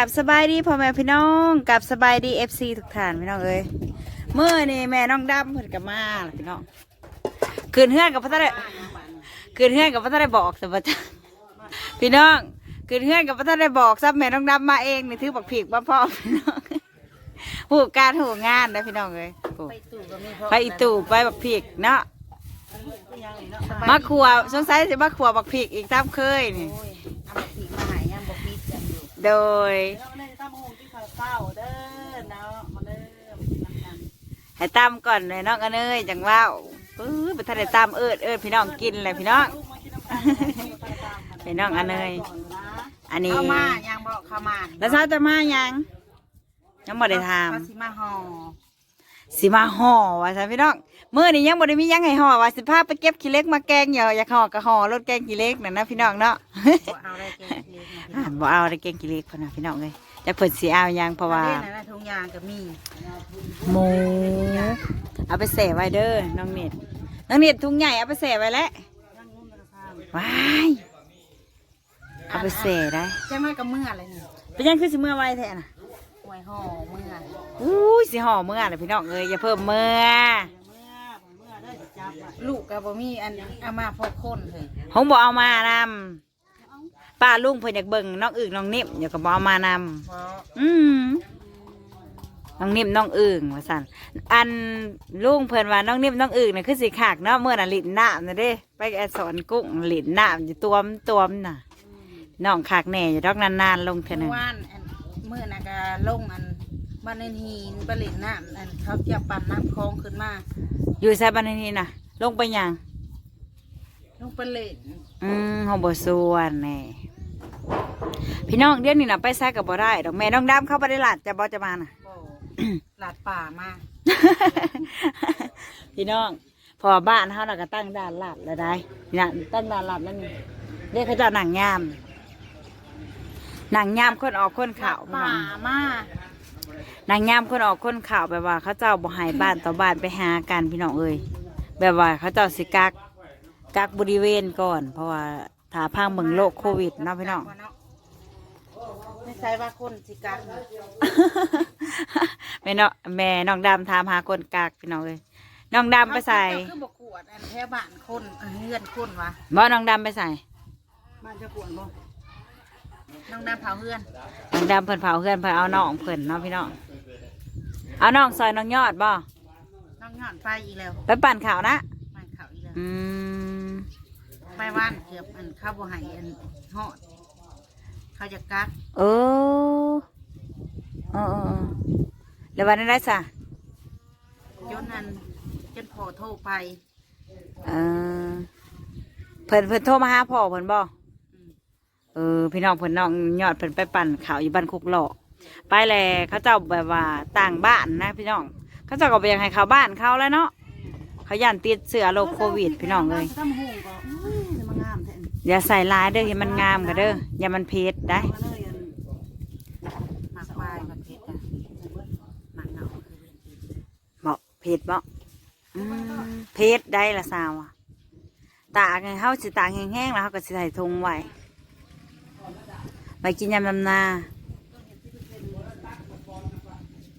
กับสบายดีพ่อแม่พี่น้องกับสบายดีเอฟซีทุกท่านพี่น้องเอ้ยเมื่อนี่แม่น้องดำเพิ่นกับมาล่ะพี่น้องคืนเฮือนกับพ่อตาได้คืนเฮือนกับพ่อตาได้บอกแต่ว่าจ้ะพี่น้องคืนเฮือนกับพ่อตาได้บอกซับแม่น้องดำมาเองนี่ถือบักผีกมาพ่อพี่น้องหูการหูงานนะพี่น้องเอ้ยโอ้ไปตู่ก็มีพอไปอีตู่ไปบักผีกเนาะมาขัวสงสัยจะมาขัวบักผีกอีกตามเคยนี่ โดยแล้วเลยตั้มหงที่ข้าวเศร้าเด้อเนาะมาเด้อมากินน้ำกันให้ตามก่อนเลยน้องกันเอ้ยจังว่าวปื้อไปทันได้ตามเอิดเอิดพี่น้องกินเลยพี่น้อง ลูกมากินน้ำกันพี่น้องอันเนยก่อนนะอันนี้ เข้ามายังบอกเข้ามาแล้วเช้าจะมายังยังบ่ได้ถามเขาสิมาห่อสิมาห่อว่าซะพี่น้อง มื้อนี้ยังบ่ได้มีหยังให้ห่อว่าสิพาไปเก็บขี้เหล็กมาแกงเหยออยากห่อก็ห่อรถแกงขี้เหล็กนั่นนะพี่น้องเนาะบ่เอาได้แกงเล็กอ่านบ่เอาได้แกงขี้เหล็กพุ่นน่ะพี่น้องเอ้ยจักเพิ่นสิเอาหยังเพราะว่าเล่นนะทุงยางก็มีหมูเอาไปแส่ไว้เด้อน้องเน็ตน้องเน็ตถุงใหญ่เอาไปแส่ไว้แล้วนั่งนุ่มกระซ้ว้ายเอาไปแส่ได้ำจังน้อยก็เมื่ออะไรนี่เป็นยังคือสิเมื่อไว้แท้น่ะหวยห่อเมื่ออู้ยสิห่อเมื่อเลยพี่น้องเอ้ยอย่าเพิ่มเมื่อ เมื่อเมื่อได้จับ ลูกก็บ่มีอันเอามาพอคนเลยหงบอกเอามานำป้าลุงเพิ่นอยากเบิ่งน้องอึ่งน้องนิ่มอยากก็บอกเอามานเพราะำอืมน้องนิ่มน้องอึ่งว่าสั่นอันลุงเพิ่นว่าน้องนิ่มน้องอึ่งน่ะคือสิขากเนาะเมื่อน่ะหลินน้ำน่ะเด้ ไปแอสอนกุ้งหลินน้ำอยู่ตัวมตัวมน่ะน้องขากแหน่อยู่ดอกนานๆลงเท่านึงว่านอันเมื่อนะกาลงอันบ้านในหินบริณน้ำอันเขาจะปั่นน้ำคลองขึ้นมา อยู่ใส่บันนี้น่ะลงไปยังลงไปเล่นอืมหอมบส่วนแน่พี่น้องเดี๋ยวนี้น่ะไปแซกกับบ่ได้ดอกแม่น้องดำเข้าไปได้หลาดจะบ่จะมาน่ะโอ้หลาดป่ามาพี่น้อง พอบ้านเขาน่ะก็ตั้งด่านหลับแล้วได้เนี่ยตั้งด่านหลับแล้วนี่เรียกเขาเจะหนังยามหนังยามคนออกคนข่าวพี่ป่าน้องมา หนังยามคนออกคนข่าวแบบว่าเขาเจ้าบ่ใหายบ้านต่อบ้านไปหากันพี่น้องเอ้ยแบบว่าเขาเจ้าสิกักกักบริเวณก่อน เพราะว่าถ้าพังเมืองโรคโควิดเนาะพี่น้องไม่ใช่ว่าคนสิกันแม่น้องแม่น้องดำถามหาคนกักพี่น้องเอ้ยน้องดำไปใส่เจ้าคือบกวดอันแค่บ้านคนเอิ้นเงื่อนคนวะบ่น้องดำไปใส่บ้านจะกวนบ่น้องน้ำเผาเฮือนน้องดำเพิ่นเผาเพื่อนเพิ่นเอาน้องเพิ่นเนาะพี่น้อง เอาน้องซอยน้องยอดบ่น้องหย่อนไฟอีกแล้วไปปั่นข่าวนะบ้านเขาอีกแล้วอืมไปว่านเกือบอันข้าวบ่ใหายอันหอดเขาจะกักเออเออเออเออแล้ววันนั้นได้สะจนนั้นจนพอโทรไปเออเพิ่นเพิ่นโทรมาหาพ่อเพิ่นบ่อืมเออพี่น้องเพิ่นน้องยอดเพิ่นไปปั่นข่าวอยู่บ้านคุกหลอก ไปแลเขาเจ้าแบบว่าต่างบ้านนะพี่น้อง เขาเจ้าก็ไปยังให้เขาบ้านเขาแล้วเนาะเขาย่านติดเสื้อโรคโควิดพี่น้องเลยตั้มหงก็อุ้ยจะมางามแท้อันอย่าใส่ลายเด้ออย่ามันงามกันเด้ออย่ามันเพชรได้มาเลยอันหมักวายหมักเพชรอะหมักเนาคือเรื่องจริงเหมาะเพชรบ่อืมเพชรได้ละสาวอะตากให้เขาสิตากแห้งๆแล้วเขาก็สิใส่ถุงไว้ไปกินยำลำนา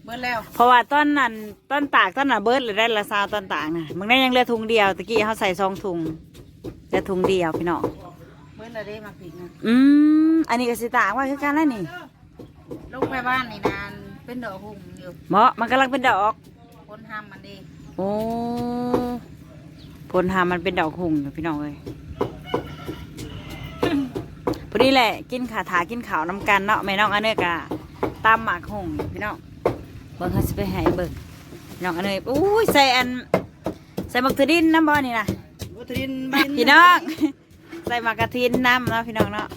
เมื่อแล้วเพราะว่าต้นนั้นต้นตากต้นน่ะเบิดเลยได้ละสาวต้นตากน่ะมึงได้ยังเหลือถุงเดียวตะกี้เขาใส่สองถุงเหลือถุงเดียวพี่น้องเมื่อเราได้มาผิดนะอืมอันนี้ก็สิตากไว้คือกันแล้วนี่ลูกไปบ้านนี่นานเป็นดอกหุ่งอยู่เหมาะมันกำลังเป็นดอก คนห้ามมันดีโอ้ผลหามันเป็นดอกหุ่งอยู่พี่น้องเลยพอดีแหละ กินขาถากินขาวน้ำกันเนาะแม่น้องอันเนยกะตามหมากหุ่งพี่น้อง เบิ่งเขาสิไปใหายเบิ่งพี่น้องอันเนยอุ้ยใส่อัน ใส่หมักทดินน้ำบอนี่นะวัตถินพี่น้องใส่หมากกระทินน้ำเนาะพี่น้องเนาะ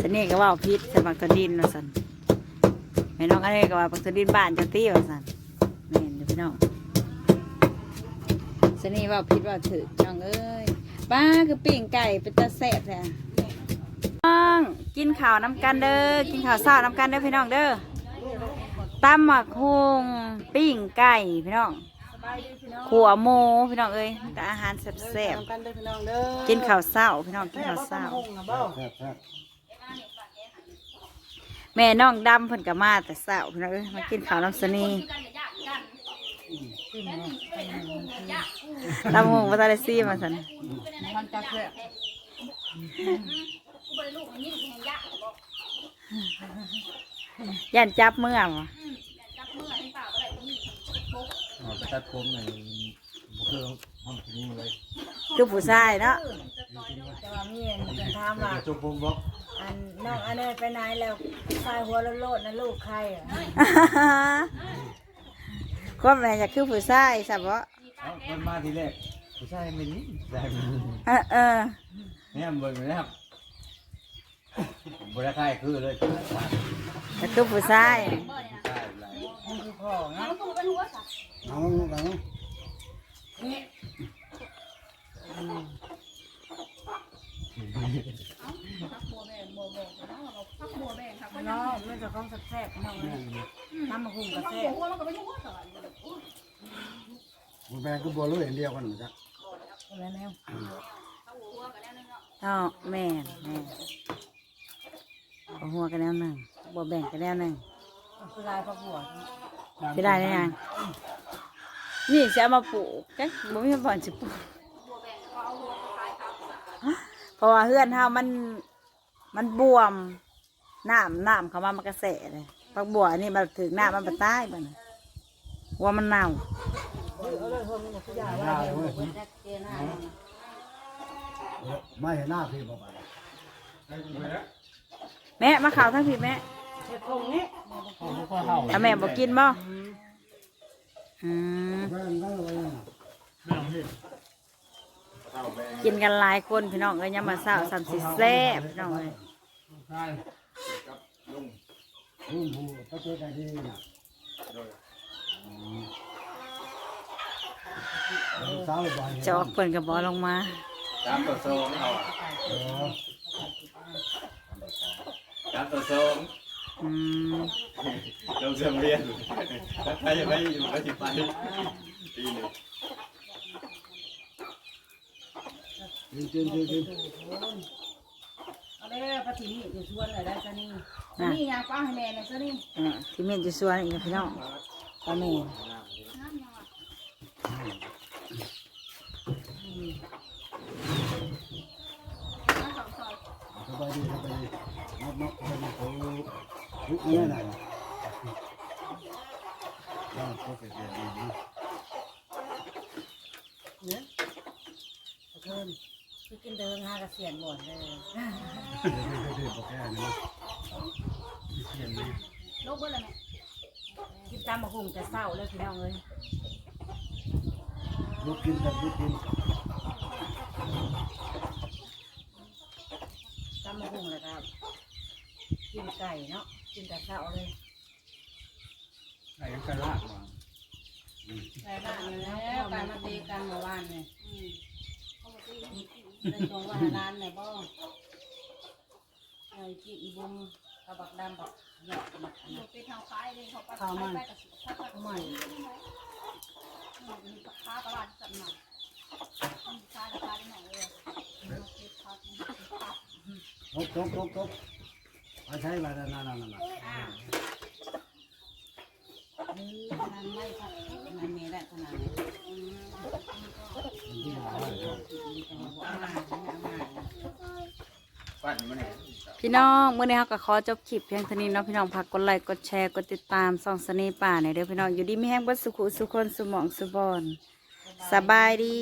สนี่ก็ว่าพิษใส่หมากกระดินว่าสันแม่น้องอันเนยก็ว่าหมากกระดินบ้านเจะตี้ว่าสันแม่นเด้อพี่น้องสนี่ว่าพิษว่าถือน้องเอ้ยป้าคือปิ่งไก่เป็นตาแซ่บแท้น้องกินข้าวน้ำกันเด้อกินข้าวเช้าน้ำกันเด้อพี่น้องเด้อ ตำหมักฮุงปิ้งไก่พี่น้องขัวหมูพี่น้องเอ้ยแต่อาหารแซ่บกันเด้อพี่น้องเด้อๆกินข้าวเช้าพี่น้องกินข้าวเช้าหงนะบ่แม่น้องดำเพิ่นก็มาแต่เช้าพี่น้องเอ้ยมากินข้าวน้ำสนีลำหงว่าตาได้ซีมาสันมันจะเพื่อย่านจับเมื่อวะ อ๋อไปตัดผมในบุคือห้องที่นี่เลยคือผู้ชายเนาะแต่ว่ามีอันจะถามว่าจะจุกผมบอกอันน้องอันนี้ไปไหนแล้วชายหัวโลดๆนะลูกใครอะความแม่อยากคือผู้ชายสับวะเอาคนมาทีแรกผู้ชายไม่ดีผู้ชายไม่ดีเออเออเนี่ยเบิ่งนะครับบริการคือเลยผู้ชายอยากคือผู้ชายผู้ชายหลายมันคือพ่อเนาะเอาหลังน้องมันจะของแซ่บๆน้องเลยน้ำมะหุ่มกับแซ่บมันแบงก็บัวรู้อย่างเดียวกันเหมือนกันอะไรแมวอ๋อแม่นแม่นบ่หัวกันแล้วหนึ่งบ่แบ่งกันแล้วหนึ่ง คือลายผักบัวจะได้ได้ยังนี่จะเอามาปลูกกันบ่มีบ่อนสิปลูกเพราะว่าเฮือนเฮามันมันบวมน้ำน้ำเข้ามามันกระแสเลยผักบัวนี่มันถึงน้ำมันบ่ตายบ่น่ะว่ามันเน่าหน้าเว้ยไม่เห็นหน้าพี่บอกไปแม่มาข่าวทั้งพี่แม่ ถ้าแม่บอกกินบ่อืมแม่ก็ไว้นะกินกันหลายคนพี่น้องเอ้ยยามมาเช้าสามสิแซ่บพี่น้องเอ้ยลุงผู้ก็เจอกันที่นี่นะสาวบ่อยจอกเพิ่นก็บ่ลงมาสามต่อสองเอาเออสามต่อสอง อืมลงเสมเรียนถ้าจะไปอยู่ก็จะไปปีหนึ่งจริงจริงจริงจริงเอาเลยปฏิมิอยู่ชวนอะไรได้ซะนี่นี่ยาป้าให้แม่เลยซะนี่เออที่เมียนจะสวนอีกนะพี่น้องตาแม่สบายดีสบายดีนับนับนับเขา ลุกไม่ได้นะก็ก็เกิดดีนเนี่ยเพิ่นคือกินเดินหากระเสียนหมดเลยเดี๋ยวเดี๋ยวบอกแค่นี้ลูกเบิ้ลอะไรกินตามมะหุ่มจะเศร้าเลยพี่น้องเลยลุกกินกันลุกกินตามมะหุ่มเลยครับกินไก่เนาะ กินแต่เศร้าเลยไอ้กระลากมาไปบ้านแล้วไปมาตีกันเมื่อวานเนี่ยในตรงว่าร้านเนี่ยบ่ไอ้กินบุ้มกระบักดำบักหยอกบักอันนั้นไปทางซ้ายเลยเขาไปข้าวมันไปกับถ้าเกิดใหม่มีค้าตลาดสัตว์หน่อยค้าราคาได้หน่อยเลยทบทบทบทบ เอาใช้มาแล้วนั่นนั่นนั่นนี่นั่นไม่ค่ะนั่นมีได้ขนาดนี้อืมที่มาแล้วแต่ว่าเอามาเอามาปั้นมาเนี่ยพี่น้องมื้อนี้เฮาก็ขอจบคลิปเพียงเท่านี้เนาะพี่น้องฝากกดไลค์กดแชร์กดติดตามส่องเสน่ห์ป่าในอยเด้อพี่น้องอยู่ดีไมีแห้งเบ่สุขุสุคนสมองสุบอนสบายดี